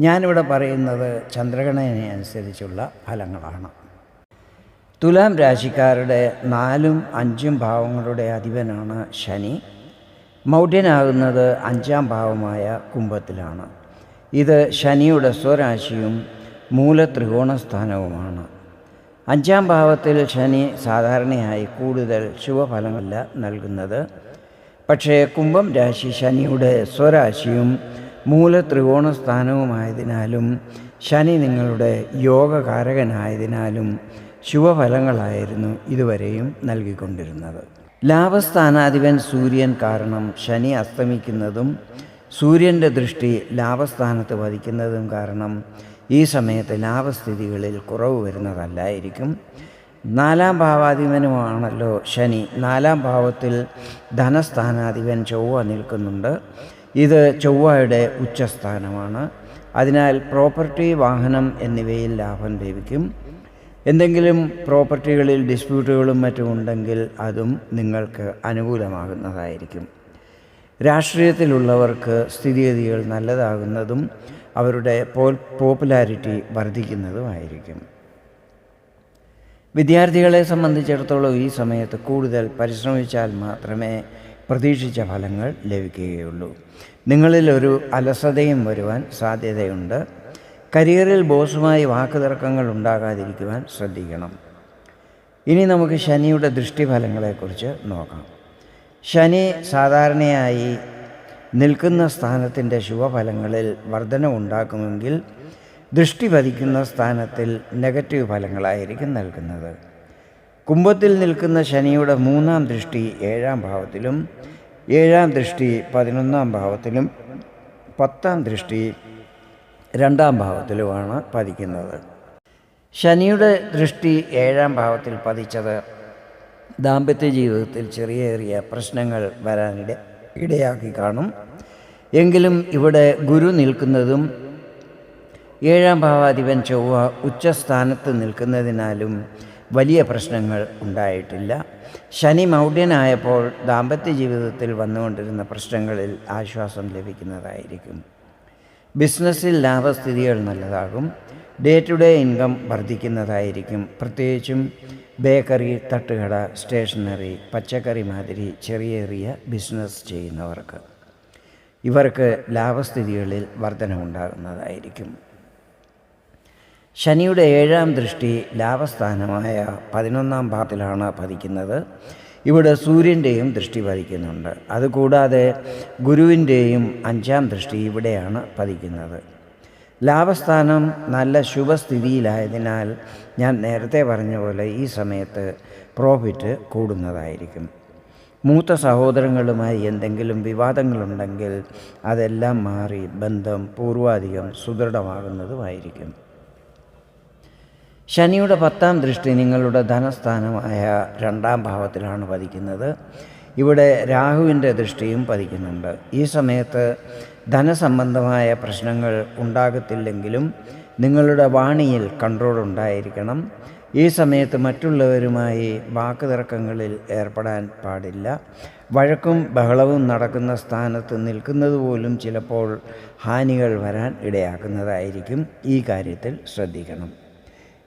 ഞാനിവിടെ പറയുന്നത് ചന്ദ്രഗണനെ അനുസരിച്ചുള്ള ഫലങ്ങളാണ്. തുലാം രാശിക്കാരുടെ നാലും അഞ്ചും ഭാവങ്ങളുടെ അധിപനാണ് ശനി. മൗഢ്യനാകുന്നത് അഞ്ചാം ഭാവമായ കുംഭത്തിലാണ്. ഇത് ശനിയുടെ സ്വരാശിയും മൂലത്രികോണസ്ഥാനവുമാണ്. അഞ്ചാം ഭാവത്തിൽ ശനി സാധാരണയായി കൂടുതൽ ശുഭഫലമല്ല നൽകുന്നത്. പക്ഷേ കുംഭം രാശി ശനിയുടെ സ്വരാശിയും മൂലത്രികോണസ്ഥാനവുമായതിനാലും ശനി നിങ്ങളുടെ യോഗകാരകനായതിനാലും ശുഭഫലങ്ങളായിരുന്നു ഇതുവരെയും നൽകിക്കൊണ്ടിരുന്നത്. ലാഭസ്ഥാനാധിപൻ സൂര്യൻ കാരണം ശനി അസ്തമിക്കുന്നതും സൂര്യന്റെ ദൃഷ്ടി ലാഭസ്ഥാനത്ത് പതിക്കുന്നതും കാരണം ഈ സമയത്ത് ലാഭസ്ഥിതികളിൽ കുറവ് വരുന്നതല്ലായിരിക്കും. നാലാം ഭാവാധിപനുമാണല്ലോ ശനി. നാലാം ഭാവത്തിൽ ധനസ്ഥാനാധിപൻ ചൊവ്വ നിൽക്കുന്നുണ്ട്. ഇത് ചൊവ്വയുടെ ഉച്ചസ്ഥാനമാണ്. അതിനാൽ പ്രോപ്പർട്ടി വാഹനം എന്നിവയിൽ ലാഭം ലഭിക്കും. എന്തെങ്കിലും പ്രോപ്പർട്ടികളിൽ ഡിസ്പ്യൂട്ടുകളും മറ്റും ഉണ്ടെങ്കിൽ അതും നിങ്ങൾക്ക് അനുകൂലമാകുന്നതായിരിക്കും. രാഷ്ട്രീയത്തിലുള്ളവർക്ക് സ്ഥിതിഗതികൾ നല്ലതാകുന്നതും അവരുടെ പോപ്പുലാരിറ്റി വർദ്ധിക്കുന്നതുമായിരിക്കും. വിദ്യാർത്ഥികളെ സംബന്ധിച്ചിടത്തോളം ഈ സമയത്ത് കൂടുതൽ പരിശ്രമിച്ചാൽ മാത്രമേ പ്രതീക്ഷിച്ച ഫലങ്ങൾ ലഭിക്കുകയുള്ളൂ. നിങ്ങളിൽ ഒരു അലസതയും വരുവാൻ സാധ്യതയുണ്ട്. കരിയറിൽ ബോസുമായി വാക്കുതർക്കങ്ങൾ ഉണ്ടാകാതിരിക്കുവാൻ ശ്രദ്ധിക്കണം. ഇനി നമുക്ക് ശനിയുടെ ദൃഷ്ടിഫലങ്ങളെക്കുറിച്ച് നോക്കാം. ശനി സാധാരണയായി നിൽക്കുന്ന സ്ഥാനത്തിന്റെ ശുഭഫലങ്ങളിൽ വർധന ഉണ്ടാക്കുമെങ്കിൽ ദൃഷ്ടി പതിക്കുന്ന സ്ഥാനത്തിൽ നെഗറ്റീവ് ഫലങ്ങളായിരിക്കും നൽകുന്നത്. കുംഭത്തിൽ നിൽക്കുന്ന ശനിയുടെ മൂന്നാം ദൃഷ്ടി ഏഴാം ഭാവത്തിലും ഏഴാം ദൃഷ്ടി പതിനൊന്നാം ഭാവത്തിലും പത്താം ദൃഷ്ടി രണ്ടാം ഭാവത്തിലുമാണ് പതിക്കുന്നത്. ശനിയുടെ ദൃഷ്ടി ഏഴാം ഭാവത്തിൽ പതിച്ചത് ദാമ്പത്യ ജീവിതത്തിൽ ചെറിയ ചെറിയ പ്രശ്നങ്ങൾ വരാനിട ഇടയാക്കി കാണും. എങ്കിലും ഇവിടെ ഗുരു നിൽക്കുന്നതും ഏഴാം ഭാവാധിപൻ ചൊവ്വ ഉച്ചസ്ഥാനത്ത് നിൽക്കുന്നതിനാലും വലിയ പ്രശ്നങ്ങൾ ഉണ്ടായിട്ടില്ല. ശനി മൗഢ്യനായപ്പോൾ ദാമ്പത്യ ജീവിതത്തിൽ വന്നുകൊണ്ടിരുന്ന പ്രശ്നങ്ങളിൽ ആശ്വാസം ലഭിക്കുന്നതായിരിക്കും. ബിസിനസ്സിൽ ലാഭസ്ഥിതികൾ നല്ലതാകും. ഡേ ടു ഡേ ഇൻകം വർദ്ധിക്കുന്നതായിരിക്കും. പ്രത്യേകിച്ചും ബേക്കറി തട്ടുകട സ്റ്റേഷനറി പച്ചക്കറി മാതിരി ചെറിയ ചെറിയ ബിസിനസ് ചെയ്യുന്നവർക്ക്. ഇവർക്ക് ലാഭസ്ഥിതികളിൽ വർധനമുണ്ടാകുന്നതായിരിക്കും ശനിയുടെ ഏഴാം ദൃഷ്ടി ലാഭസ്ഥാനമായ പതിനൊന്നാം ഭാഗത്തിലാണ് പതിക്കുന്നത്. ഇവിടെ സൂര്യന്റെയും ദൃഷ്ടി പതിക്കുന്നുണ്ട്. അതുകൂടാതെ ഗുരുവിന്റെയും അഞ്ചാം ദൃഷ്ടി ഇവിടെയാണ് പതിക്കുന്നത്. ലാഭസ്ഥാനം നല്ല ശുഭസ്ഥിതിയിലായതിനാൽ ഞാൻ നേരത്തെ പറഞ്ഞ പോലെ ഈ സമയത്ത് പ്രോഫിറ്റ് കൂടുന്നതായിരിക്കും. മൂത്ത സഹോദരങ്ങളുമായി എന്തെങ്കിലും വിവാദങ്ങളുണ്ടെങ്കിൽ അതെല്ലാം മാറി ബന്ധം പൂർവാധികം സുദൃഢമാകുന്നതുമായിരിക്കും. ശനിയുടെ പത്താം ദൃഷ്ടി നിങ്ങളുടെ ധനസ്ഥാനമായ രണ്ടാം ഭാവത്തിലാണ് പതിക്കുന്നത്. ഇവിടെ രാഹുവിന്റെ ദൃഷ്ടിയും പതിക്കുന്നുണ്ട്. ഈ സമയത്ത് ധനസംബന്ധമായ പ്രശ്നങ്ങൾ ഉണ്ടാകത്തില്ലെങ്കിലും നിങ്ങളുടെ വാണിയിൽ കൺട്രോൾ ഉണ്ടായിരിക്കണം. ഈ സമയത്ത് മറ്റുള്ളവരുമായി വാക്കുതർക്കങ്ങളിൽ ഏർപ്പെടാൻ പാടില്ല. വഴക്കും ബഹളവും നടക്കുന്ന സ്ഥാനത്ത് നിൽക്കുന്നത് പോലും ചിലപ്പോൾ ഹാനികൾ വരാൻ ഇടയാക്കുന്നതായിരിക്കും ഈ കാര്യത്തിൽ ശ്രദ്ധിക്കണം.